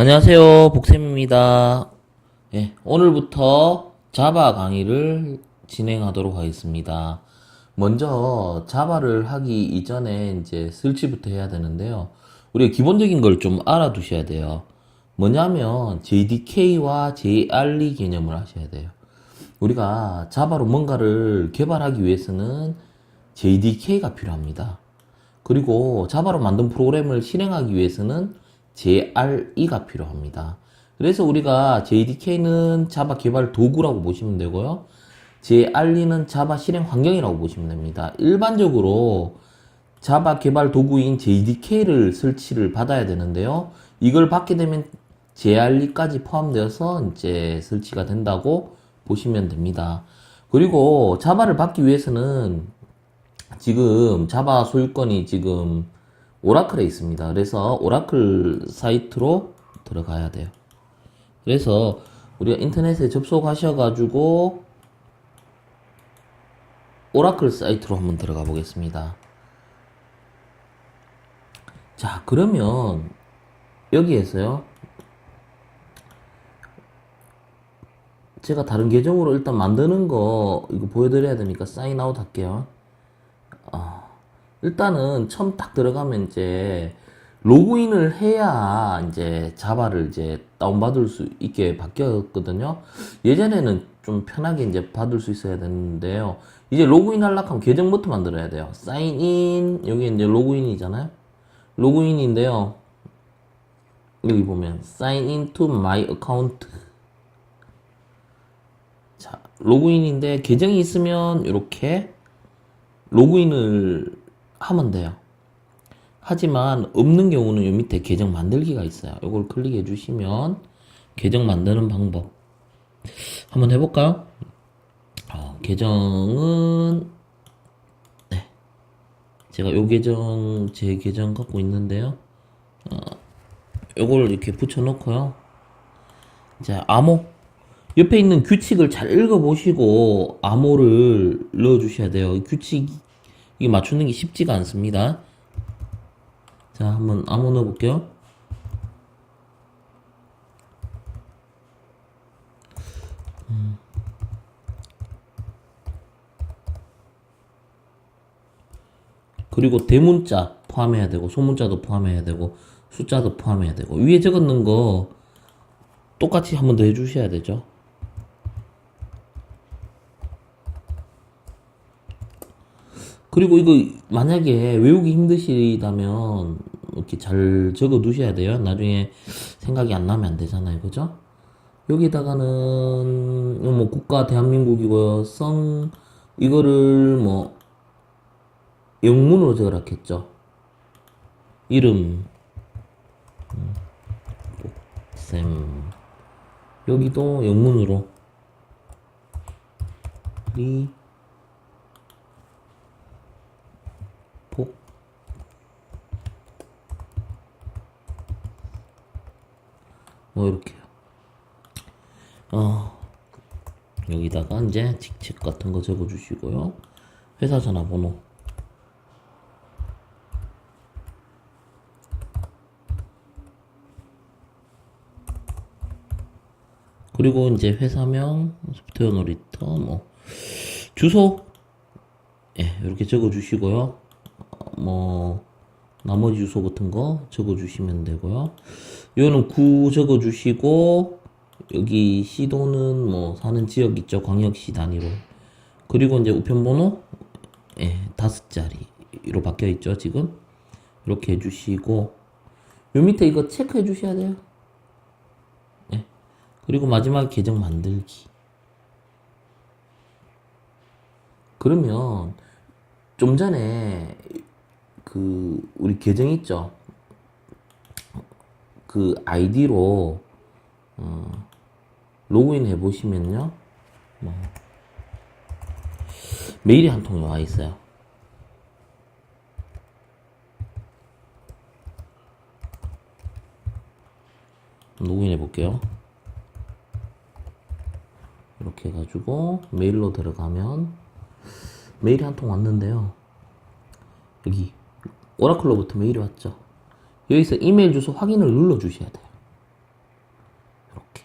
안녕하세요. 복쌤입니다. 예, 오늘부터 자바 강의를 진행하도록 하겠습니다. 먼저 자바를 하기 이전에 이제 설치부터 해야 되는데요. 우리가 기본적인 걸 좀 알아두셔야 돼요. 뭐냐면 JDK와 JRE 개념을 하셔야 돼요. 우리가 자바로 뭔가를 개발하기 위해서는 JDK가 필요합니다. 그리고 자바로 만든 프로그램을 실행하기 위해서는 JRE가 필요합니다. 그래서 우리가 JDK는 자바 개발 도구라고 보시면 되고요. JRE는 자바 실행 환경이라고 보시면 됩니다. 일반적으로 자바 개발 도구인 JDK를 설치를 받아야 되는데요. 이걸 받게 되면 JRE까지 포함되어서 이제 설치가 된다고 보시면 됩니다. 그리고 자바를 받기 위해서는 지금 자바 소유권이 지금 오라클에 있습니다. 그래서 오라클 사이트로 들어가야 돼요. 그래서 우리가 인터넷에 접속하셔가지고 오라클 사이트로 한번 들어가 보겠습니다. 자, 그러면 여기에서요. 제가 다른 계정으로 일단 만드는 거 이거 보여드려야 되니까 사인아웃 할게요. 아, 일단은 처음 딱 들어가면 이제 로그인을 해야 이제 자바를 이제 다운받을 수 있게 바뀌었거든요. 예전에는 좀 편하게 이제 받을 수 있어야 되는데요. 이제 로그인 하려고 하면 계정부터 만들어야 돼요. 사인인, 여기 이제 로그인이잖아요. 로그인인데요. 여기 보면 sign into my account. 자, 로그인인데 계정이 있으면 이렇게 로그인을 하면 돼요. 하지만 없는 경우는 요 밑에 계정 만들기가 있어요. 이걸 클릭해 주시면 계정 만드는 방법 한번 해볼까요? 어, 계정은 네 제가 요 계정 제 계정 갖고 있는데요. 어, 요걸 이렇게 붙여놓고요. 이제 암호 옆에 있는 규칙을 잘 읽어보시고 암호를 넣어주셔야 돼요. 이 규칙 이게 맞추는 게 쉽지가 않습니다. 자, 한번 암호 넣어볼게요. 음. 그리고 대문자 포함해야 되고 소문자도 포함해야 되고 숫자도 포함해야 되고 위에 적었는 거 똑같이 한 번 더 해주셔야 되죠. 그리고 이거 만약에 외우기 힘드시다면 이렇게 잘 적어 두셔야 돼요. 나중에 생각이 안 나면 안 되잖아요. 그죠? 여기다가는 뭐 국가 대한민국이고요. 성 이거를 뭐 영문으로 적으라겠죠. 이름 음, 쌤 여기도 영문으로 리 뭐 이렇게요. 어 여기다가 이제 직책 같은 거 적어주시고요. 회사 전화번호. 그리고 이제 회사명, 소프트웨어 놀이터, 뭐 주소, 예, 이렇게 적어주시고요. 어, 뭐 나머지 주소 같은 거 적어주시면 되고요. 이거는 구 적어주시고 여기 시도는 뭐 사는 지역 있죠, 광역시 단위로. 그리고 이제 우편번호, 예, 다섯 자리로 바뀌어 있죠, 지금. 이렇게 해주시고 요 밑에 이거 체크해 주셔야 돼요. 예. 그리고 마지막 계정 만들기. 그러면 좀 전에 그 우리 계정 있죠? 그 아이디로 어, 로그인 해 보시면요. 뭐 메일이 한 통이 와 있어요. 로그인 해 볼게요. 이렇게 해가지고 메일로 들어가면 메일이 한 통 왔는데요. 여기 오라클로부터 메일이 왔죠. 여기서 이메일 주소 확인을 눌러 주셔야 돼요. 이렇게.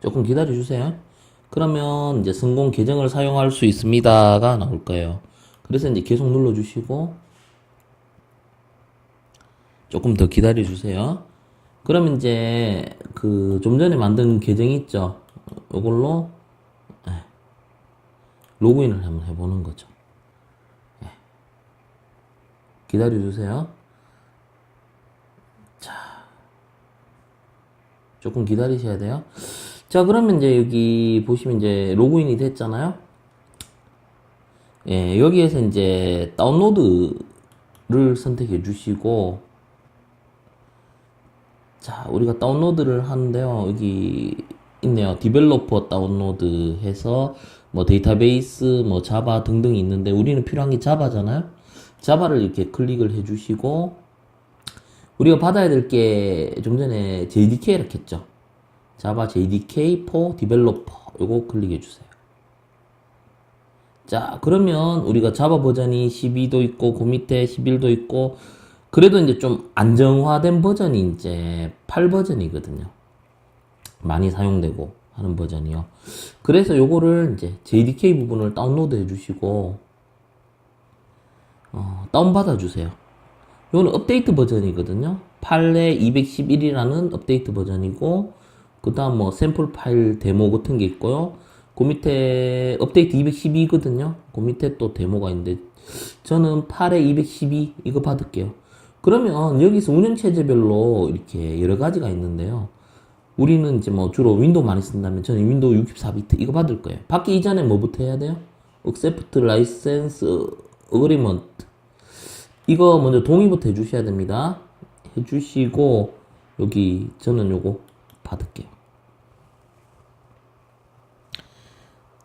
조금 기다려 주세요. 그러면 이제 성공 계정을 사용할 수 있습니다가 나올 거예요. 그래서 이제 계속 눌러 주시고 조금 더 기다려 주세요. 그럼 이제 그 좀 전에 만든 계정 있죠? 이걸로 예, 로그인을 한번 해보는 거죠. 기다려 주세요. 자, 조금 기다리셔야 돼요. 자, 그러면 이제 여기 보시면 이제 로그인이 됐잖아요. 예, 여기에서 이제 다운로드를 선택해 주시고, 자, 우리가 다운로드를 하는데요. 여기 있네요. 디벨로퍼 다운로드 해서 뭐 데이터베이스, 뭐 자바 등등이 있는데 우리는 필요한 게 자바잖아요. 자바를 이렇게 클릭을 해 주시고 우리가 받아야 될 게 좀 전에 JDK라 했죠. 자바 JDK for 디벨로퍼 요거 클릭해 주세요. 자, 그러면 우리가 자바 버전이 12도 있고 그 밑에 11도 있고 그래도 이제 좀 안정화된 버전이 이제 8 버전이거든요. 많이 사용되고 하는 버전이요. 그래서 요거를 이제 JDK 부분을 다운로드 해주시고 어, 다운받아 주세요. 요거는 업데이트 버전이거든요. 8에 211이라는 업데이트 버전이고 그 다음 뭐 샘플 파일 데모 같은 게 있고요. 그 밑에 업데이트 212거든요. 그 밑에 또 데모가 있는데 저는 8에 212 이거 받을게요. 그러면 여기서 운영체제별로 이렇게 여러 가지가 있는데요. 우리는 이제 뭐 주로 윈도우 많이 쓴다면 저는 윈도우 64비트 이거 받을 거예요. 받기 이전에 뭐부터 해야 돼요? Accept License 이거 먼저 동의부터 해주셔야 됩니다. 해주시고 여기 저는 요거 받을게요.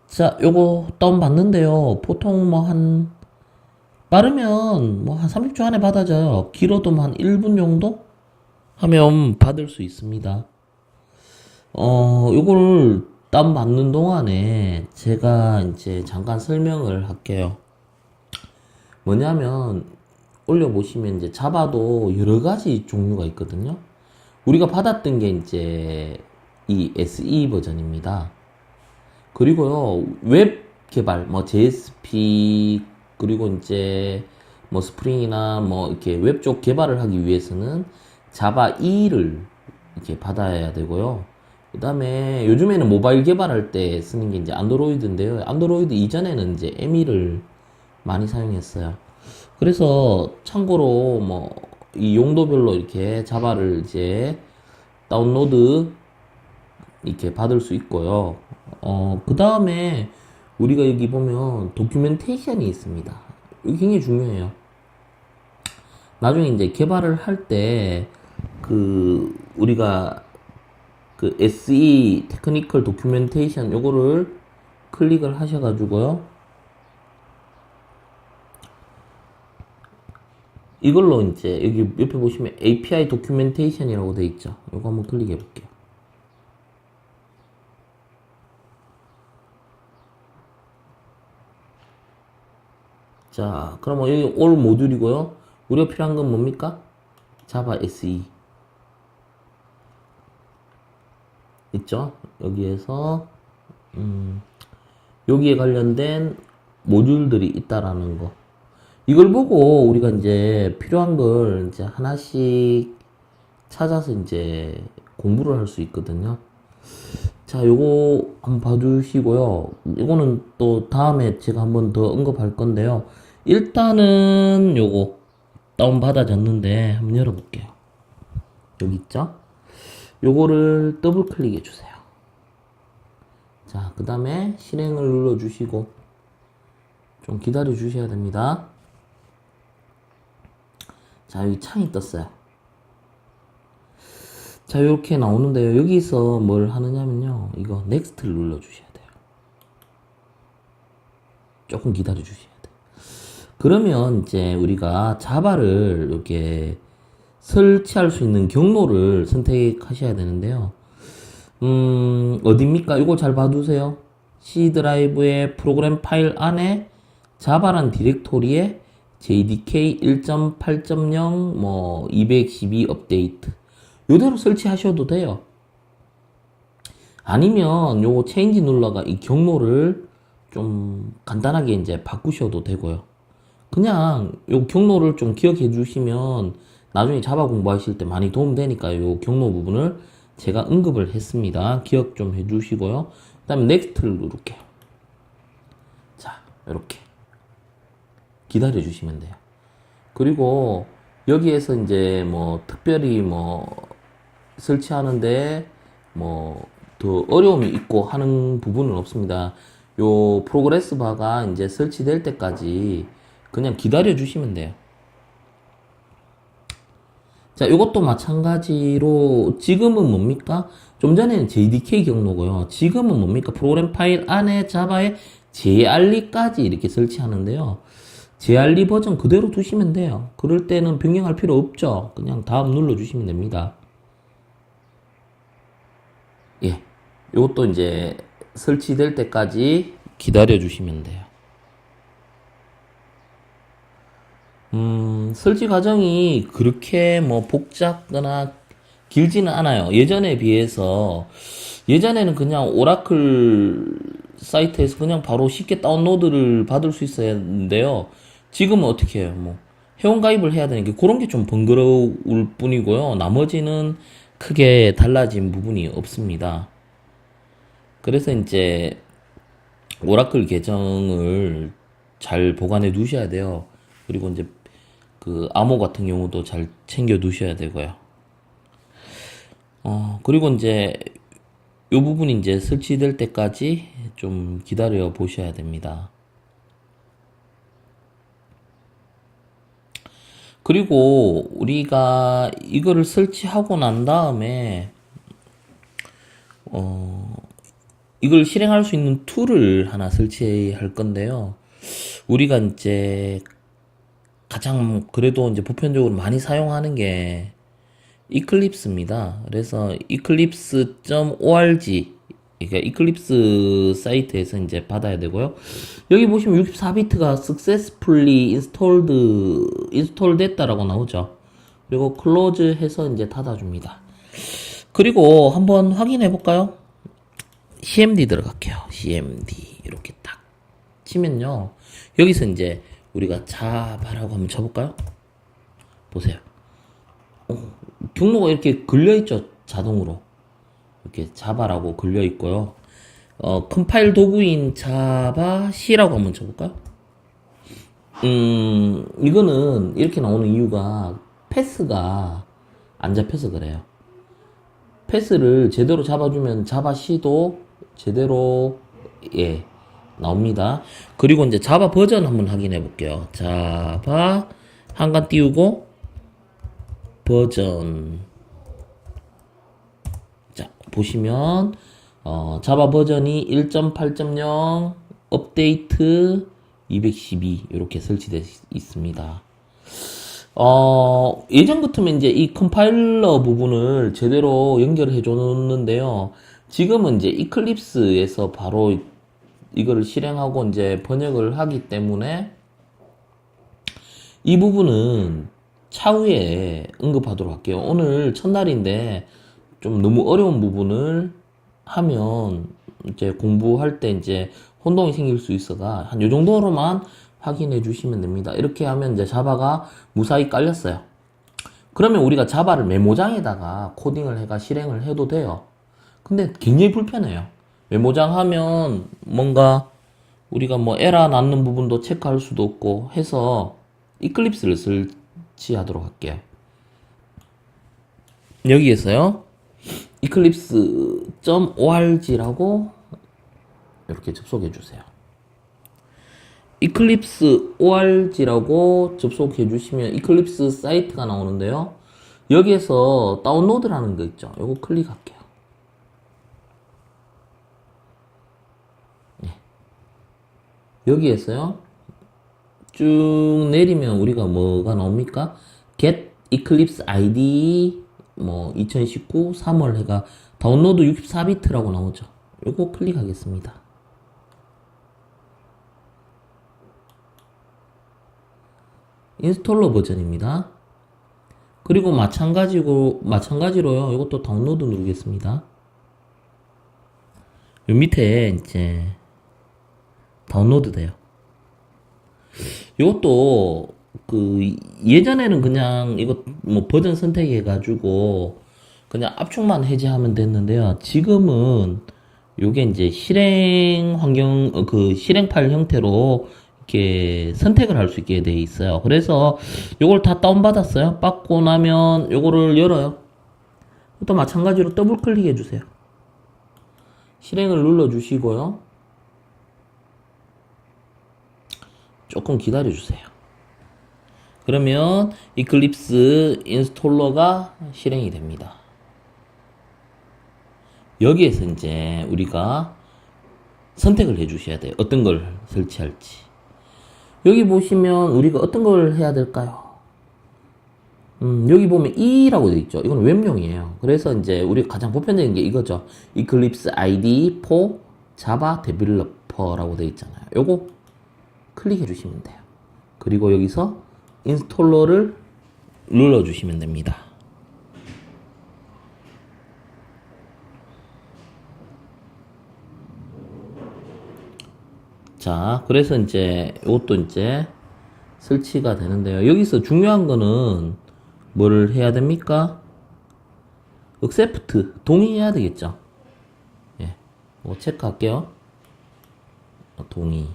자, 요거 다운 받는데요. 보통 뭐 한 빠르면 뭐 한 30초 안에 받아져요. 길어도 뭐 한 1분 정도 하면 받을 수 있습니다. 어, 요거를 다운 받는 동안에 제가 이제 잠깐 설명을 할게요. 뭐냐면 올려보시면 이제 자바도 여러 가지 종류가 있거든요. 우리가 받았던 게 이제 이 SE 버전입니다. 그리고요, 웹 개발, 뭐 JSP, 그리고 이제 뭐 스프링이나 뭐 이렇게 웹 쪽 개발을 하기 위해서는 자바 2를 이렇게 받아야 되고요. 그 다음에 요즘에는 모바일 개발할 때 쓰는 게 이제 안드로이드인데요. 안드로이드 이전에는 이제 M2를 많이 사용했어요. 그래서 참고로 뭐 이 용도별로 이렇게 자바를 이제 다운로드 이렇게 받을 수 있고요. 어, 그 다음에 우리가 여기 보면 도큐멘테이션이 있습니다. 이게 굉장히 중요해요. 나중에 이제 개발을 할 때 그 우리가 그 SE 테크니컬 도큐멘테이션 요거를 클릭을 하셔가지고요. 이걸로 이제 여기 옆에 보시면 API 도큐멘테이션이라고 돼 있죠. 요거 한번 클릭해 볼게요. 자, 그러면 여기 올 모듈이고요. 우리가 필요한 건 뭡니까? 자바 SE. 있죠? 여기에서, 음, 여기에 관련된 모듈들이 있다라는 거. 이걸 보고 우리가 이제 필요한 걸 이제 하나씩 찾아서 이제 공부를 할 수 있거든요. 자, 요거 한번 봐주시고요. 이거는 또 다음에 제가 한번 더 언급할 건데요. 일단은 요거 다운받아졌는데 한번 열어볼게요. 여기 있죠? 요거를 더블 클릭해 주세요. 자, 그 다음에 실행을 눌러주시고 좀 기다려 주셔야 됩니다. 자, 여기 창이 떴어요. 자, 이렇게 나오는데요. 여기서 뭘 하느냐면요. 이거 넥스트를 눌러 주셔야 돼요. 조금 기다려 주셔야 돼요. 그러면 이제 우리가 자바를 이렇게 설치할 수 있는 경로를 선택하셔야 되는데요. 음, 어딥니까? 이거 잘 봐두세요. C 드라이브의 프로그램 파일 안에 자바란 디렉토리에 JDK 1.8.0 뭐 212 업데이트 요대로 설치하셔도 돼요. 아니면 요 체인지 눌러가 이 경로를 좀 간단하게 이제 바꾸셔도 되고요. 그냥 요 경로를 좀 기억해 주시면 나중에 자바 공부하실 때 많이 도움 되니까 요 경로 부분을 제가 언급을 했습니다. 기억 좀 해 주시고요. 그 다음에 넥스트를 누를게요. 자, 이렇게 기다려 주시면 돼요. 그리고 여기에서 이제 뭐 특별히 뭐 설치하는데 뭐 더 어려움이 있고 하는 부분은 없습니다. 요 프로그레스 바가 이제 설치될 때까지 그냥 기다려 주시면 돼요. 자, 이것도 마찬가지로 지금은 뭡니까? 좀 전에는 JDK 경로고요. 지금은 뭡니까? 프로그램 파일 안에 자바에 JR리까지 이렇게 설치하는데요. JR리 버전 그대로 두시면 돼요. 그럴 때는 변경할 필요 없죠. 그냥 다음 눌러주시면 됩니다. 예. 이것도 이제 설치될 때까지 기다려 주시면 돼요. 음, 설치 과정이 그렇게 뭐 복잡거나 길지는 않아요. 예전에 비해서 예전에는 그냥 오라클 사이트에서 그냥 바로 쉽게 다운로드를 받을 수 있어야 했는데요. 지금은 어떻게 해요? 뭐 회원 가입을 해야 되는 게 그런 게 좀 번거로울 뿐이고요. 나머지는 크게 달라진 부분이 없습니다. 그래서 이제 오라클 계정을 잘 보관해 두셔야 돼요. 그리고 이제 그 암호 같은 경우도 잘 챙겨 두셔야 되고요. 어, 그리고 이제 요 부분이 이제 설치될 때까지 좀 기다려 보셔야 됩니다. 그리고 우리가 이거를 설치하고 난 다음에 어, 이걸 실행할 수 있는 툴을 하나 설치할 건데요. 우리가 이제 가장 그래도 이제 보편적으로 많이 사용하는 게 이클립스입니다. 그래서 eclipse.org 그러니까 이클립스 사이트에서 이제 받아야 되고요. 여기 보시면 64비트가 successfully installed install 됐다라고 나오죠. 그리고 close 해서 이제 닫아줍니다. 그리고 한번 확인해 볼까요? CMD 들어갈게요. CMD 이렇게 딱 치면요. 여기서 이제 우리가 자바라고 한번 쳐볼까요? 보세요. 어, 경로가 이렇게 걸려 있죠. 자동으로 이렇게 자바라고 걸려 있고요. 어, 컴파일 도구인 자바 C라고 한번 쳐볼까요? 음, 이거는 이렇게 나오는 이유가 패스가 안 잡혀서 그래요. 패스를 제대로 잡아주면 자바 C도 제대로 예 나옵니다. 그리고 이제 자바 버전 한번 확인해 볼게요. 자바 한칸 띄우고 버전 자 보시면 어, 자바 버전이 1.8.0 업데이트 212 이렇게 설치되어 있습니다. 어, 예전 같으면 이제 이 컴파일러 부분을 제대로 연결해 줬는데요. 지금은 이제 이클립스에서 바로 이거를 실행하고 이제 번역을 하기 때문에 이 부분은 차후에 언급하도록 할게요. 오늘 첫날인데 좀 너무 어려운 부분을 하면 이제 공부할 때 이제 혼동이 생길 수 있어가 한요 정도로만 확인해 주시면 됩니다. 이렇게 하면 이제 자바가 무사히 깔렸어요. 그러면 우리가 자바를 메모장에다가 코딩을 해가 실행을 해도 돼요. 근데 굉장히 불편해요. 메모장 하면 뭔가 우리가 뭐 에러 낳는 부분도 체크할 수도 없고 해서 이클립스를 설치하도록 할게요. 여기에서요. eclipse.org라고 이렇게 접속해 주세요. eclipse org라고 접속해 주시면 eclipse 사이트가 나오는데요. 여기에서 다운로드라는 거 있죠. 이거 클릭할게요. 네. 여기에서요. 쭉 내리면 우리가 뭐가 나옵니까? get eclipse id 뭐 2019 3월 해가 다운로드 64비트라고 나오죠. 이거 클릭하겠습니다. 인스톨러 버전입니다. 그리고 마찬가지고 마찬가지로요. 이것도 다운로드 누르겠습니다. 요 밑에 이제 다운로드 돼요. 이것도 그 예전에는 그냥 이거 뭐 버전 선택해 가지고 그냥 압축만 해제하면 됐는데요. 지금은 요게 이제 실행 환경 어, 그 실행 파일 형태로 이렇게 선택을 할 수 있게 돼 있어요. 그래서 요걸 다 다운 받았어요. 받고 나면 요거를 열어요. 또 마찬가지로 더블 클릭해 주세요. 실행을 눌러 주시고요. 조금 기다려 주세요. 그러면 이클립스 인스톨러가 실행이 됩니다. 여기에서 이제 우리가 선택을 해 주셔야 돼요. 어떤 걸 설치할지. 여기 보시면 우리가 어떤 걸 해야 될까요? 음, 여기 보면 E라고 되어 있죠. 이건 웹용이에요. 그래서 이제 우리 가장 보편적인 게 이거죠. Eclipse IDE for Java Developer라고 되어 있잖아요. 요거 클릭해 주시면 돼요. 그리고 여기서 인스톨러를 눌러 주시면 됩니다. 자, 그래서 이제 이것도 이제 설치가 되는데요. 여기서 중요한 거는 뭐를 해야 됩니까? accept 동의해야 되겠죠. 예, 이거 체크할게요. 어, 동의.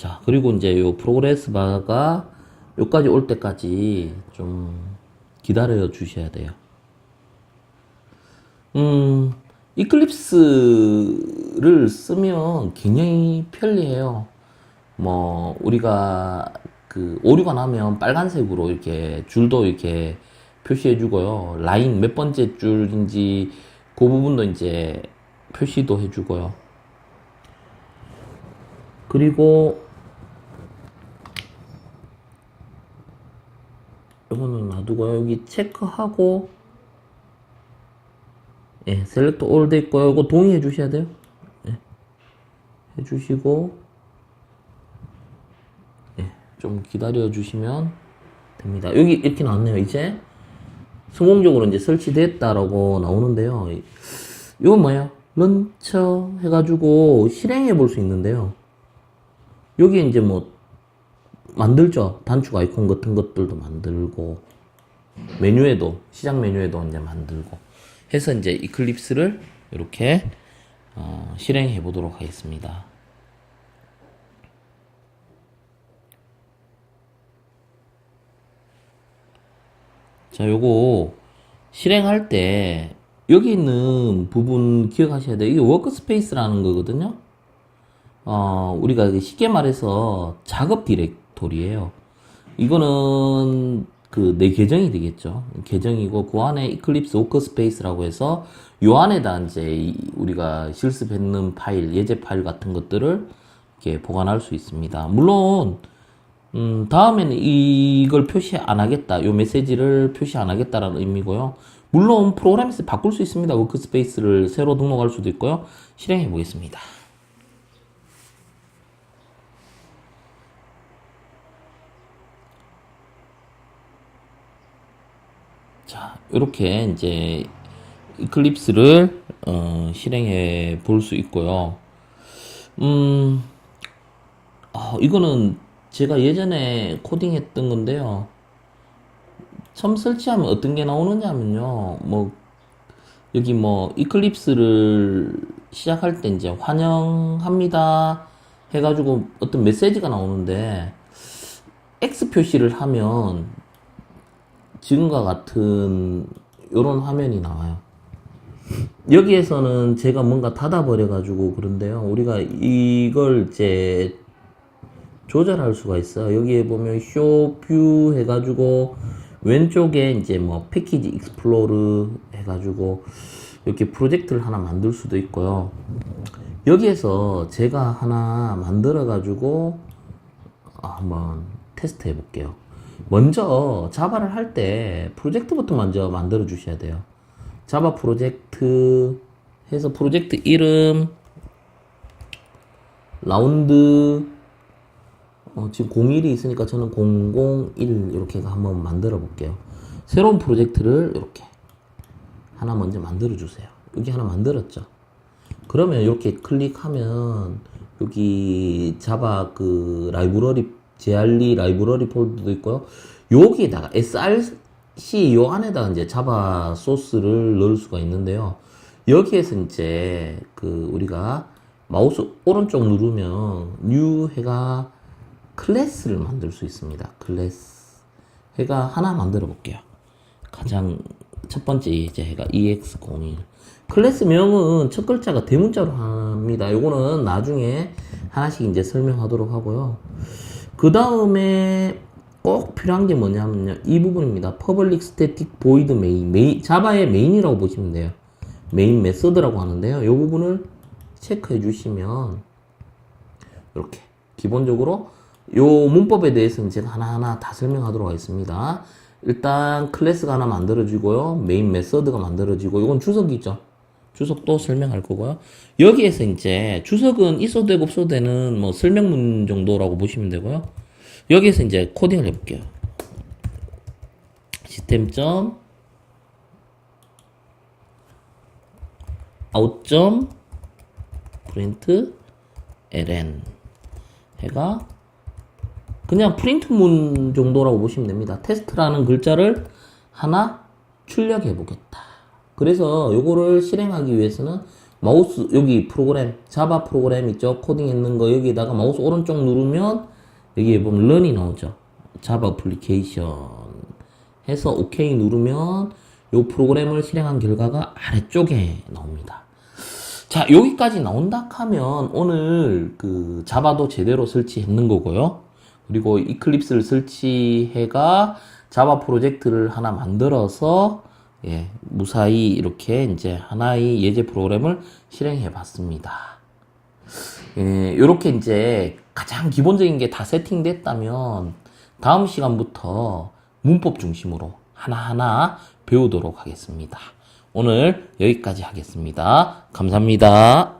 자, 그리고 이제 요 프로그레스 바가 요까지 올 때까지 좀 기다려 주셔야 돼요. 음, 이클립스를 쓰면 굉장히 편리해요. 뭐, 우리가 그 오류가 나면 빨간색으로 이렇게 줄도 이렇게 표시해 주고요. 라인 몇 번째 줄인지 그 부분도 이제 표시도 해 주고요. 그리고 이거는 놔두고요. 여기 체크하고 예, 셀렉트 올돼 있고요. 이거 동의해 주셔야 돼요. 예. 해 주시고 예, 좀 기다려 주시면 됩니다. 여기 이렇게 나왔네요. 이제 성공적으로 이제 설치됐다라고 나오는데요. 이- 이건 뭐야? 런처 해가지고 실행해 볼 수 있는데요. 여기 이제 뭐 만들죠. 단축 아이콘 같은 것들도 만들고 메뉴에도 시작 메뉴에도 이제 만들고 해서 이제 이클립스를 이렇게 어, 실행해 보도록 하겠습니다. 자, 요거 실행할 때 여기 있는 부분 기억하셔야 돼요. 이게 워크스페이스라는 거거든요. 어, 우리가 쉽게 말해서 작업 디렉 토리예요. 이거는 그 내 계정이 되겠죠. 계정이고 그 안에 이클립스 워크스페이스라고 해서 요 안에다 이제 이- 우리가 실습했는 파일, 예제 파일 같은 것들을 이렇게 보관할 수 있습니다. 물론 음, 다음에는 이걸 표시 안 하겠다. 요 메시지를 표시 안 하겠다라는 의미고요. 물론 프로그램에서 바꿀 수 있습니다. 워크스페이스를 새로 등록할 수도 있고요. 실행해 보겠습니다. 자, 이렇게 이제 이클립스를 어, 실행해 볼 수 있고요. 음, 아, 이거는 제가 예전에 코딩했던 건데요. 처음 설치하면 어떤 게 나오느냐면요. 뭐, 여기 뭐, 이클립스를 시작할 때 이제 환영합니다. 해가지고 어떤 메시지가 나오는데, X 표시를 하면 지금과 같은 이런 화면이 나와요. 여기에서는 제가 뭔가 닫아버려가지고 그런데요. 우리가 이걸 이제 조절할 수가 있어요. 여기에 보면 쇼 뷰 해가지고 왼쪽에 이제 뭐 패키지 익스플로르 해가지고 이렇게 프로젝트를 하나 만들 수도 있고요. 여기에서 제가 하나 만들어가지고 아, 한번 테스트 해볼게요. 먼저 자바를 할 때 프로젝트부터 먼저 만들어 주셔야 돼요. 자바 프로젝트 해서 프로젝트 이름 라운드 어, 지금 01이 있으니까 저는 001 이렇게 한번 만들어 볼게요. 새로운 프로젝트를 이렇게 하나 먼저 만들어 주세요. 여기 하나 만들었죠. 그러면 이렇게 클릭하면 여기 자바 그 라이브러리 JRE 라이브러리 폴더도 있고요. 여기에다가 src 요 안에다가 이제 자바 소스를 넣을 수가 있는데요. 여기에서 이제 그 우리가 마우스 오른쪽 누르면 new 해가 클래스를 만들 수 있습니다. 클래스 해가 하나 만들어 볼게요. 가장 첫 번째 이제 해가 EX01 클래스 명은 첫 글자가 대문자로 합니다. 요거는 나중에 하나씩 이제 설명하도록 하고요. 그 다음에 꼭 필요한 게 뭐냐면요. 이 부분입니다. Public Static Void Main. 메인 자바의 메인이라고 보시면 돼요. 메인 메서드라고 하는데요. 이 부분을 체크해 주시면 이렇게 기본적으로 요 문법에 대해서는 제가 하나하나 다 설명하도록 하겠습니다. 일단 클래스가 하나 만들어지고요. 메인 메서드가 만들어지고 이건 주석이죠. 주석도 설명할 거고요. 여기에서 이제 주석은 있어도 되고 없어도 되는 뭐 설명문 정도라고 보시면 되고요. 여기에서 이제 코딩을 해볼게요. 시스템 점 아웃 점 프린트 ln 해가 그냥 프린트문 정도라고 보시면 됩니다. 테스트라는 글자를 하나 출력해 보겠다. 그래서 요거를 실행하기 위해서는 마우스 여기 프로그램 자바 프로그램 있죠? 코딩 있는 거 여기다가 마우스 오른쪽 누르면 여기에 보면 런이 나오죠? 자바 어플리케이션 해서 오케이 누르면 요 프로그램을 실행한 결과가 아래쪽에 나옵니다. 자 여기까지 나온다 하면 오늘 그 자바도 제대로 설치했는 거고요. 그리고 이클립스를 설치해가 자바 프로젝트를 하나 만들어서 예, 무사히 이렇게 이제 하나의 예제 프로그램을 실행해 봤습니다. 예, 요렇게 이제 가장 기본적인 게 다 세팅됐다면 다음 시간부터 문법 중심으로 하나하나 배우도록 하겠습니다. 오늘 여기까지 하겠습니다. 감사합니다.